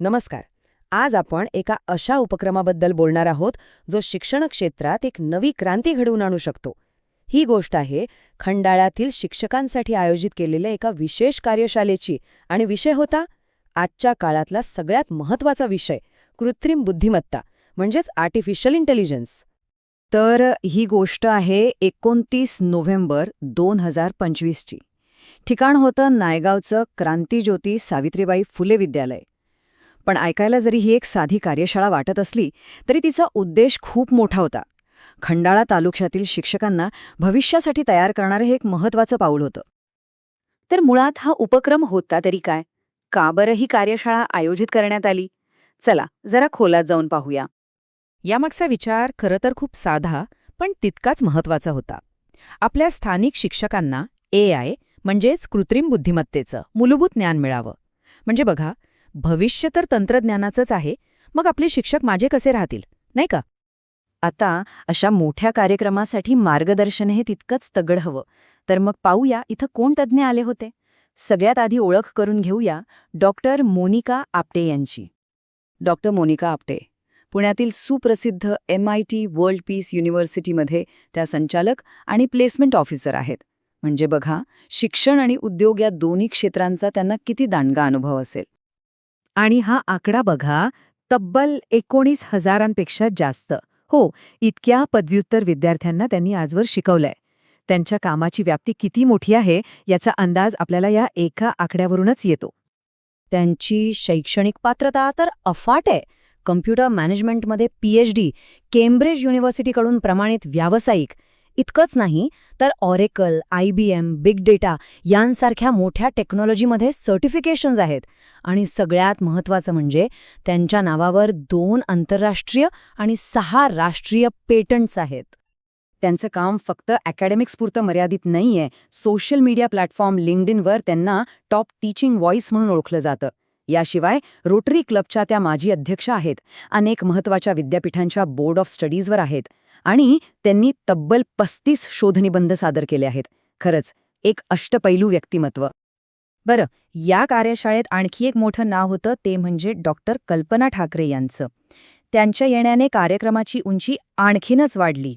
नमस्कार. आज आपण एका अशा उपक्रमाबद्दल बोलणार आहोत जो शिक्षण क्षेत्रात एक नवी क्रांती घडवून आणू शकतो. ही गोष्ट आहे खंडाळ्यातील शिक्षकांसाठी आयोजित केलेल्या एका विशेष कार्यशालेची. आणि विषय होता आजच्या काळातला सगळ्यात महत्त्वाचा विषय कृत्रिम बुद्धिमत्ता म्हणजेच आर्टिफिशियल इंटेलिजन्स तर ही गोष्ट आहे एकोणतीस नोव्हेंबर दोन हजार पंचवीसची. ठिकाण होतं नायगावचं क्रांतीज्योती सावित्रीबाई फुले विद्यालय. पण ऐकायला जरी ही एक साधी कार्यशाळा वाटत असली तरी तिचा उद्देश खूप मोठा होता. खंडाळा तालुक्यातील शिक्षकांना भविष्यासाठी तयार करणारे हे एक महत्वाचं पाऊल होतं. तर मुळात हा उपक्रम होता तरी काय? का बरं ही कार्यशाळा आयोजित करण्यात आली? चला जरा खोलात जाऊन पाहूया. यामागचा विचार खरं तर खूप साधा पण तितकाच महत्त्वाचा होता. आपल्या स्थानिक शिक्षकांना ए आय म्हणजेच कृत्रिम बुद्धिमत्तेचं मूलभूत ज्ञान मिळावं. म्हणजे बघा भविष्य तर तंत्रज्ञानाचंच आहे मग आपले शिक्षक माझे कसे राहतील नाही का? आता अशा मोठ्या कार्यक्रमासाठी मार्गदर्शन हे तितकंच तगड हवं. तर मग पाहूया इथं कोण तज्ज्ञ आले होते. सगळ्यात आधी ओळख करून घेऊया डॉक्टर मोनिका आपटे यांची. डॉक्टर मोनिका आपटे पुण्यातील सुप्रसिद्ध M I T World Peace युनिव्हर्सिटीमध्ये त्या संचालक आणि प्लेसमेंट ऑफिसर आहेत. म्हणजे बघा शिक्षण आणि उद्योग या दोन्ही क्षेत्रांचा त्यांना किती दांडगा अनुभव असेल. आणि हा आकडा बघा तब्बल एकोणीस हजारांपेक्षा जास्त. हो इतक्या पदव्युत्तर विद्यार्थ्यांना त्यांनी आजवर शिकवलंय. त्यांच्या कामाची व्याप्ती किती मोठी आहे याचा अंदाज आपल्याला या एका आकड्यावरूनच येतो. त्यांची शैक्षणिक पात्रता तर अफाट आहे. कम्प्युटर मॅनेजमेंटमध्ये पीएचडी केम्ब्रिज युनिव्हर्सिटीकडून प्रमाणित व्यावसायिक. इतकंच नाही तर Oracle I B M big data यांसारख्या मोठ्या टेक्नॉलॉजीमध्ये सर्टिफिकेशन्स आहेत. आणि सगळ्यात महत्त्वाचं म्हणजे त्यांच्या नावावर दोन आंतरराष्ट्रीय आणि सहा राष्ट्रीय पेटंट्स आहेत. त्यांचं काम फक्त अकॅडमिक्सपुरतं मर्यादित नाहीये. सोशल मीडिया प्लॅटफॉर्म लिंक्डइनवर त्यांना टॉप टीचिंग व्हॉइस म्हणून ओळखलं जातं. याशिवाय रोटरी क्लबच्या त्या माजी अध्यक्ष आहेत. अनेक महत्त्वाच्या विद्यापीठांच्या बोर्ड ऑफ स्टडीजवर आहेत. आणि त्यांनी तब्बल पस्तीस शोधनिबंध सादर केले आहेत. खरंच एक अष्टपैलू व्यक्तिमत्व. बरं या कार्यशाळेत आणखी एक मोठं नाव होतं ते म्हणजे डॉक्टर कल्पना ठाकरे यांचं. त्यांच्या येण्याने कार्यक्रमाची उंची आणखीनच वाढली.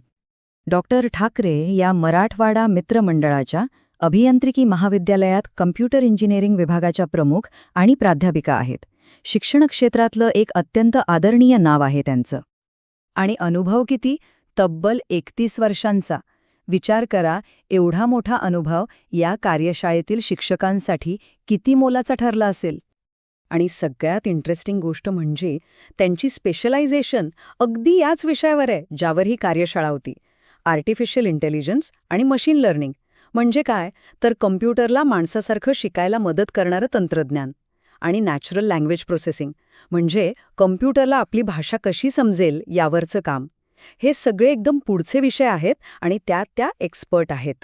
डॉक्टर ठाकरे या मराठवाडा मित्रमंडळाच्या अभियांत्रिकी महाविद्यालयात कम्प्युटर इंजिनिअरिंग विभागाच्या प्रमुख आणि प्राध्यापिका आहेत. शिक्षण क्षेत्रातलं एक अत्यंत आदरणीय नाव आहे त्यांचं. आणि अनुभव किती? तब्बल एकतीस वर्षांचा. विचार करा एवढा मोठा अनुभव या कार्यशाळेतील शिक्षकांसाठी किती मोलाचा ठरला असेल? आणि सगळ्यात इंटरेस्टिंग गोष्ट म्हणजे त्यांची स्पेशलायझेशन अगदी याच विषयावर आहे ज्यावर ही कार्यशाळा होती. आर्टिफिशियल इंटेलिजन्स आणि मशीन लर्निंग. म्हणजे काय? तर कम्प्युटरला माणसासारखं शिकायला मदत करणारं तंत्रज्ञान. आणि नॅचरल लँग्वेज प्रोसेसिंग. म्हणजे कम्प्युटरला आपली भाषा कशी समजेल यावरचं काम. हे सगळे एकदम पुढचे विषय आहेत आणि त्यात त्या एक्सपर्ट आहेत.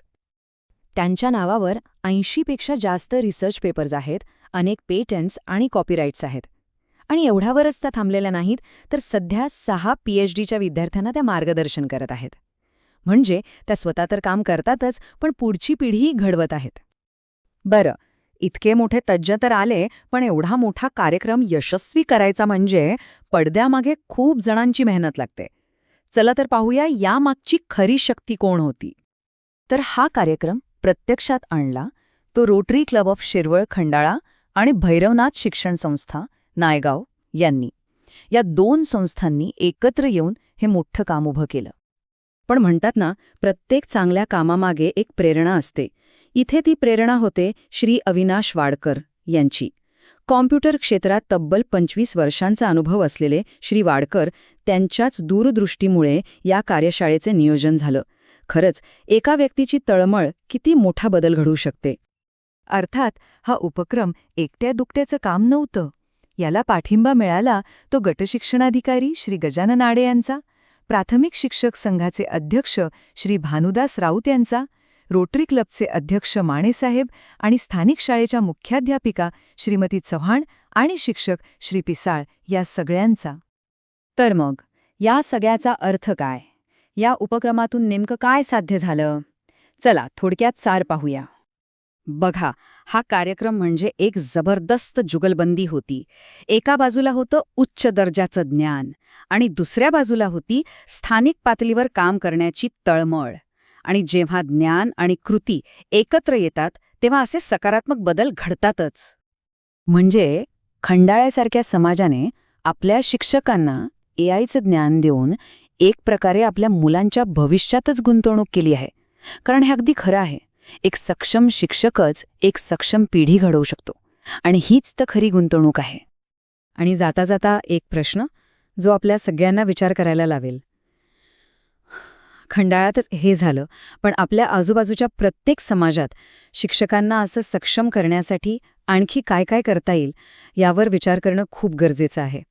त्यांच्या नावावर ऐंशीपेक्षा जास्त रिसर्च पेपर्स आहेत अनेक पेटंट्स आणि कॉपीराईट्स आहेत. आणि एवढ्यावरच त्या थांबलेल्या नाहीत तर सध्या सहा पीएचडीच्या विद्यार्थ्यांना त्या मार्गदर्शन करत आहेत. म्हणजे त्या स्वतः तर काम करतातच पण पुढची पिढीही घडवत आहेत. बरं इतके मोठे तज्ज्ञ तर आले पण एवढा मोठा कार्यक्रम यशस्वी करायचा म्हणजे पडद्यामागे खूप जणांची मेहनत लागते. चला तर पाहूया यामागची खरी शक्ती कोण होती. तर हा कार्यक्रम प्रत्यक्षात आणला तो Rotary Club of Shirwal Khandala आणि भैरवनाथ शिक्षण संस्था नायगाव यांनी. या दोन संस्थांनी एकत्र येऊन हे मोठं काम उभं केलं. पण म्हणतात ना प्रत्येक चांगल्या कामामागे एक प्रेरणा असते. इथे ती प्रेरणा होते श्री अविनाश वाडकर यांची. कॉम्प्युटर क्षेत्रात तब्बल पंचवीस वर्षांचा अनुभव असलेले श्री वाडकर त्यांच्याच दूरदृष्टीमुळे या कार्यशाळेचे नियोजन झालं. खरंच एका व्यक्तीची तळमळ किती मोठा बदल घडू शकते? अर्थात हा उपक्रम एकट्या दुकट्याचं काम नव्हतं. याला पाठिंबा मिळाला तो गटशिक्षणाधिकारी श्री गजानन आडे यांचा प्राथमिक शिक्षक संघाचे अध्यक्ष श्री भानुदास राऊत यांचा रोटरी क्लबचे अध्यक्ष माणेसाहेब आणि स्थानिक शाळेच्या मुख्याध्यापिका श्रीमती चव्हाण आणि शिक्षक श्री पिसाळ या सगळ्यांचा. तर मग या सगळ्याचा अर्थ काय? या उपक्रमातून नेमकं काय साध्य झालं? चला थोडक्यात सार पाहूया. बघा हा कार्यक्रम म्हणजे एक जबरदस्त जुगलबंदी होती. एका बाजूला होतं उच्च दर्जाचं ज्ञान आणि दुसऱ्या बाजूला होती स्थानिक पातळीवर काम करण्याची तळमळ. आणि जेव्हा ज्ञान आणि कृती एकत्र येतात तेव्हा असे सकारात्मक बदल घडतातच. म्हणजे खंडाळ्यासारख्या समाजाने आपल्या शिक्षकांना ए आयचं ज्ञान देऊन एक प्रकारे आपल्या मुलांच्या भविष्यातच गुंतवणूक केली आहे. कारण हे अगदी खरं आहे. एक सक्षम शिक्षकच एक सक्षम पिढी घडवू शकतो. आणि हीच तर खरी गुंतवणूक आहे. आणि जाता जाता एक प्रश्न जो आपल्या सगळ्यांना विचार करायला लावेल. खंडाळ्यातच हे झालं. पण आपल्या आजूबाजूच्या प्रत्येक समाजात शिक्षकांना असं सक्षम करण्यासाठी आणखी काय काय करता येईल यावर विचार करणं खूप गरजेचं आहे.